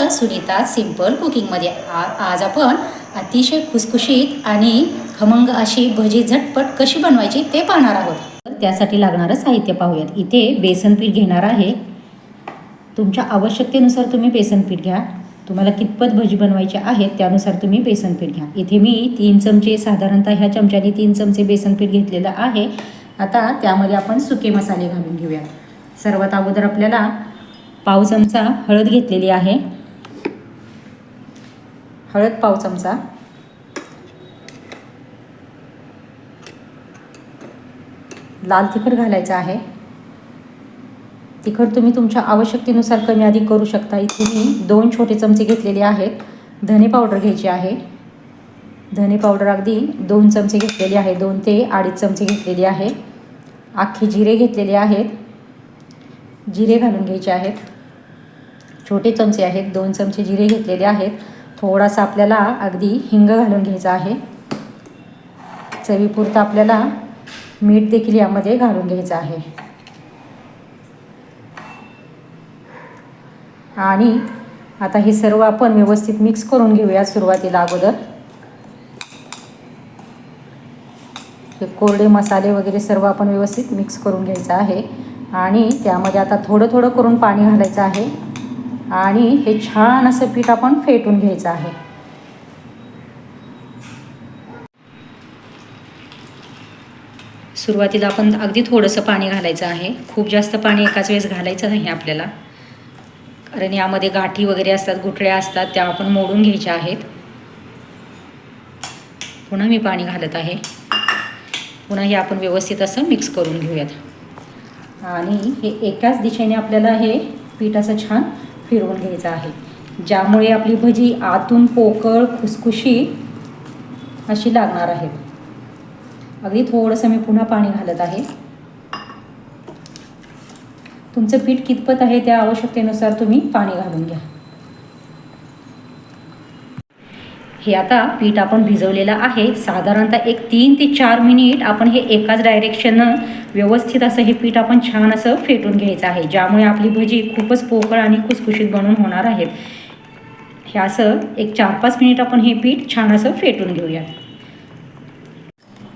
तुमचं सुनीता सिंपल कुकिंगमध्ये. आ आज आपण अतिशय खुसखुशीत आणि खमंग अशी भजी झटपट कशी बनवायची ते पाहणार आहोत. तर त्यासाठी लागणारं साहित्य पाहूयात. इथे बेसन पीठ घेणार आहे. तुमच्या आवश्यकतेनुसार तुम्ही बेसन पीठ घ्या. तुम्हाला कितपत भजी बनवायची आहेत त्यानुसार तुम्ही बेसन पीठ घ्या. इथे मी तीन चमचे साधारणतः ह्या चमच्याने तीन चमचे बेसन पीठ घेतलेलं आहे. आता त्यामध्ये आपण सुके मसाले घालून घेऊया सर्वात अगोदर आपल्याला पाव चमचा हळद घेतलेली आहे. हळद पाव चमचा. लाल तिखट घालायचं आहे. तिखट तुम्ही तुमच्या आवश्यकतेनुसार कमी अधिक करू शकता. इथे मी दोन छोटे चमचे घेतलेले आहेत. धने पावडर घ्यायची आहे. धने पावडर अगदी दोन चमचे घेतलेले आहे. दोन ते अडीच चमचे घेतलेले आहे. आखे जिरे घेतलेले आहेत. जिरे घालून घ्यायचे आहेत. छोटे चमचे आहेत. दोन चमचे जिरे घेतलेले आहेत. थोडासा आपल्याला अगदी हिंग घालून घ्यायचा आहे. चवीपुरतं आपल्याला मीठ देखील यामध्ये घालून घ्यायचं आहे. आणि आता हे सर्व आपण व्यवस्थित मिक्स करून घेऊया सुरुवातीला अगोदर. हे कोरडे मसाले वगैरे सर्व आपण व्यवस्थित मिक्स करून घ्यायचं आहे. आणि त्यामध्ये आता थोडं थोडं करून पाणी घालायचं आहे. आणि हे छान असं पीठ आपण फेटून घ्यायचं आहे. सुरुवातीला आपण अगदी थोडंसं पाणी घालायचं आहे. खूप जास्त पाणी एकाच वेळेस घालायचं नाही आपल्याला. कारण यामध्ये गाठी वगैरे असतात गुठळ्या असतात त्या आपण मोडून घ्यायच्या आहेत. पुन्हा मी पाणी घालत आहे. पुन्हा हे आपण व्यवस्थित असं मिक्स करून घेऊयात. आणि हे एकाच दिशेने आपल्याला हे पीठ असं छान फिरवून घ्यायचा आहे. ज्यामुळे आपली भजी आतून पोकळ खुसखुशी अशी लागणार आहे. अगदी थोडंसं मी पुन्हा पाणी घालत आहे. तुमचं पीठ कितपत आहे त्या आवश्यकतेनुसार तुम्ही पाणी घालून घ्या. हे आता पीठ आपण भिजवलेलं आहे. साधारणतः एक तीन ते चार मिनिट आपण हे एकाच डायरेक्शननं व्यवस्थित असं हे पीठ आपण छान असं फेटून घ्यायचं आहे ज्यामुळे आपली भजी खूपच पोकळ आणि खुसखुशीत बनून होणार आहेत हे असं एक चार पाच मिनिट आपण हे पीठ छान असं फेटून घेऊया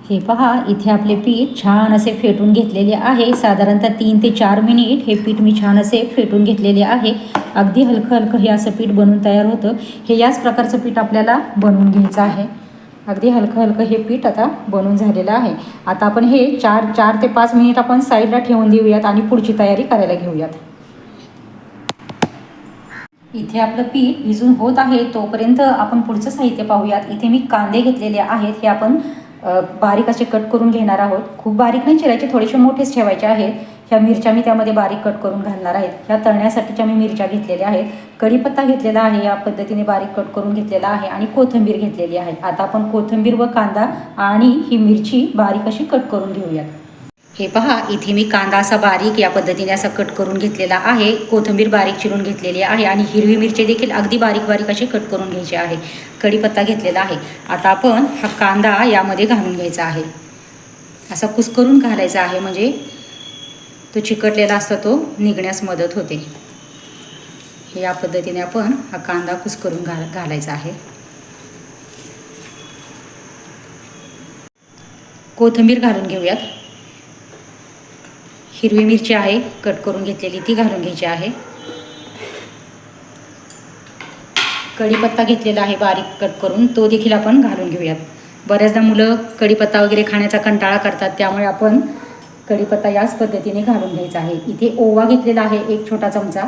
हे पहा इथे आपले पीठ छान असे फेटून घेतलेले आहे. साधारणतः तीन ते चार मिनिट हे पीठ मी छान असे फेटून घेतलेले आहे. अगदी हलकं हलकं हे असं पीठ बनून तयार होतं. हे याच प्रकारचं पीठ आपल्याला बनवून घ्यायचं आहे. अगदी हलकं हलकं हे पीठ आता बनून झालेलं आहे. आता आपण हे चार चार ते पाच मिनिट आपण साईडला ठेवून देऊयात आणि पुढची तयारी करायला घेऊयात. इथे आपलं पीठ भिजून होत आहे तोपर्यंत आपण पुढचं साहित्य पाहूयात. इथे मी कांदे घेतलेले आहेत हे आपण बारीक असे कट करून घेणार आहोत. खूप बारीक नाही चिरायचे थोडेसे मोठेच ठेवायचे आहेत. ह्या मिरच्या मी त्यामध्ये बारीक कट करून घालणार आहेत ह्या तळण्यासाठीच्या मी मिरच्या घेतलेल्या आहेत. कढीपत्ता घेतलेला आहे या पद्धतीने बारीक कट करून घेतलेला आहे आणि कोथिंबीर घेतलेली आहे. आता आपण कोथिंबीर व कांदा आणि ही मिरची बारीक अशी कट करून घेऊयात. हे पहा इथे मी कांदा असा बारीक या पद्धतीने असा कट करून घेतलेला आहे. कोथिंबीर बारीक चिरून घेतलेली आहे आणि हिरवी मिरची देखील अगदी बारीक बारीक अशी कट करून घ्यायची आहे. कढीपत्ता घेतलेला आहे. आता आपण हा कांदा यामध्ये घालून घ्यायचा आहे. असा कुस्करून घालायचा आहे म्हणजे तो चिकटलेला असता तो निघण्यास मदत होते. या पद्धतीने आपण हा कांदा कुसकरून घाल घालायचा आहे. कोथिंबीर घालून घेऊयात. हिरवी मिरची आहे कट करून घेतलेली ती घालून घ्यायची आहे. कढीपत्ता घेतलेला आहे बारीक कट करून तो देखील आपण घालून घेऊयात. बऱ्याचदा मुलं कढीपत्ता वगैरे खाण्याचा कंटाळा करतात त्यामुळे आपण कढीपत्ता याच पद्धतीने घालून घ्यायचा आहे. इथे ओवा घेतलेला आहे एक छोटा चमचा.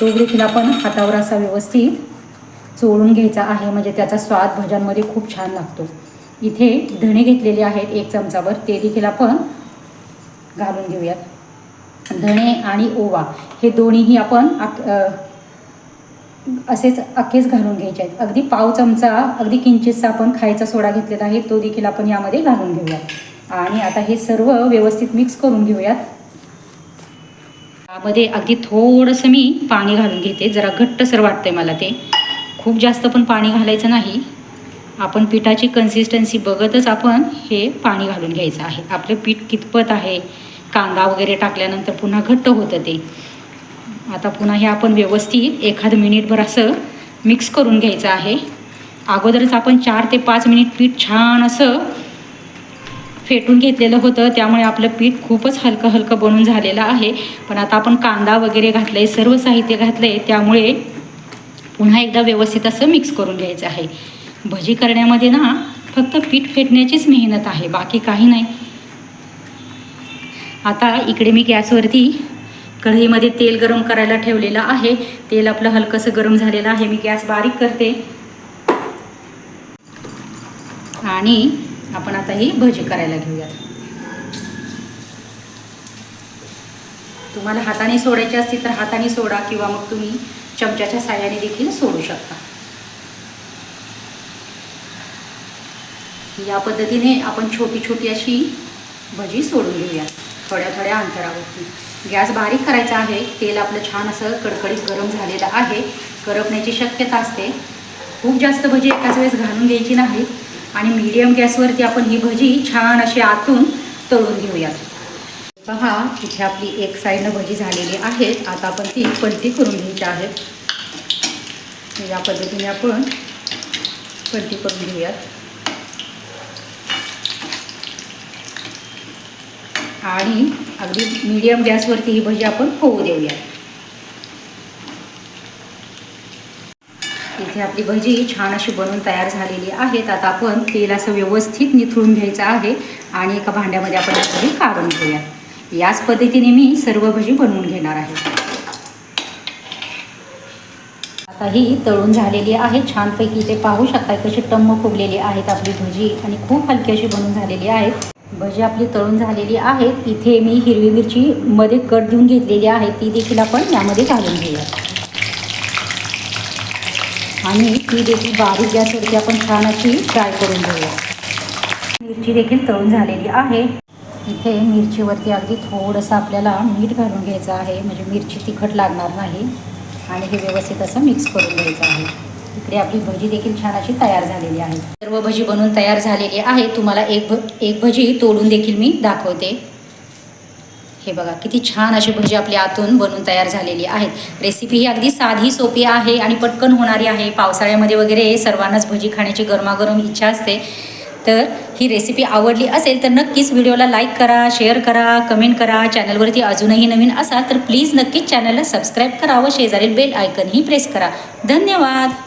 तो देखील आपण हातावर असा व्यवस्थित चोळून घ्यायचा आहे म्हणजे त्याचा स्वाद भज्यांमध्ये खूप छान लागतो. इथे धणे घेतलेले आहेत एक चमचावर. ते देखील आपण घालून घेऊयात. धणे आणि ओवा हे दोन्हीही आपण असेच अखेच घालून घ्यायचे आहेत. अगदी पाव चमचा अगदी किंचितचा आपण खायचा सोडा घेतलेला आहे तो देखील आपण यामध्ये घालून घेऊयात. आणि आता हे सर्व व्यवस्थित मिक्स करून घेऊयात. त्यामध्ये अगदी थोडंसं मी पाणी घालून घेते. जरा घट्टसर वाटतंय मला ते. खूप जास्त पण पाणी घालायचं नाही. आपण पिठाची कन्सिस्टन्सी बघतच आपण हे पाणी घालून घ्यायचं आहे. आपलं पीठ कितपत आहे कांदा वगैरे टाकल्यानंतर पुन्हा घट्ट होतं ते. आता पुन्हा हे आपण व्यवस्थित एखादं मिनिटभर असं मिक्स करून घ्यायचं आहे. अगोदरच आपण चार ते पाच मिनिट पीठ छान असं फेटून घेतलेलं होतं. त्यामुळे आपलं पीठ खूपच हलकं हलकं बनून झालेलं आहे. पण आता आपण कांदा वगैरे घातलं आहे सर्व साहित्य घातलं आहे त्यामुळे पुन्हा एकदा व्यवस्थित असं मिक्स करून घ्यायचं आहे. भजी करण्यामध्ये ना फक्त पीठ फेटण्याचीच मेहनत आहे. बाकी काही नाही. आता इकडे मी गॅसवरती कढईमध्ये तेल गरम करायला ठेवलेलं आहे. तेल आपलं हलकंसं गरम झालेलं आहे. मी गॅस बारीक करते. आणि आपण आता ही भजी करायला घेऊयात. तुम्हाला हाताने सोडायची असतील तर हाताने सोडा किंवा मग तुम्ही चमच्याच्या साह्याने देखील सोडू शकता. या पद्धतीने आपण छोटी छोटी अशी भजी सोडून घेऊया थोड्या थोड्या अंतरावरती. गॅस बारीक करायचा आहे तेल आपलं छान असं कडकडीत गरम झालेलं आहे. करपण्याची शक्यता असते. खूप जास्त भजी एकाच वेळेस घालून घ्यायची नाही. आणि मीडियम गॅसवरती आपण ही भजी छान अशी आतून तळून घेऊयात. पहा इथे आपली एक साईडनं भजी झालेली आहे आता आपण ती पलटी करून घ्यायची आहे. या पद्धतीने आपण पलटी करून घेऊयात. आणि अगदी मीडियम गॅसवरती ही भजी आपण होऊ देऊया इथे आपली भजी छान अशी बनवून तयार झालेली आहेत आता आपण तेल असं व्यवस्थित निथळून घ्यायचं आहे आणि एका भांड्यामध्ये आपण भजी काढून घेऊया. याच पद्धतीने मी सर्व भजी बनवून घेणार आहे. आता ही तळून झालेली आहे. छानपैकी ते पाहू शकता कशी टम्म फुगलेली आहेत आपली भजी आणि खूप हलकी अशी बनवून झालेली आहेत भजी आपली तळून झालेली आहेत इथे मी हिरवी मिरची मध्ये कट देऊन घेतलेली आहे. ती देखील आपण यामध्ये घालून घेऊया. आणि ती देखील बारीक गॅसवरती आपण छान अशी फ्राय करून घेऊया. मिरची देखील तळून झालेली आहे. इथे मिरचीवरती अगदी थोडंसं आपल्याला मीठ घालून घ्यायचं आहे. म्हणजे मिरची तिखट लागणार नाही. आणि हे व्यवस्थित असं मिक्स करून घ्यायचं आहे. इकडे आपली भजी देखील छान अशी तयार झालेली आहे. सर्व भजी बनवून तयार झालेली आहे. तुम्हाला एक भ एक भजी तोडून देखील मी दाखवते. हे बघा किती छान अशी भजी आपली आतून बनवून तयार झालेली आहेत. रेसिपी ही अगदी साधी सोपी आहे आणि पटकन होणारी आहे. पावसाळ्यामध्ये वगैरे सर्वांनाच भजी खाण्याची गरमागरम इच्छा असते. तर ही रेसिपी आवडली असेल तर नक्कीच व्हिडिओला लाईक करा शेअर करा कमेंट करा. चॅनलवरती अजूनही नवीन असाल तर प्लीज नक्कीच चॅनलला सबस्क्राईब करा व शेजारील बेल आयकनही प्रेस करा. धन्यवाद!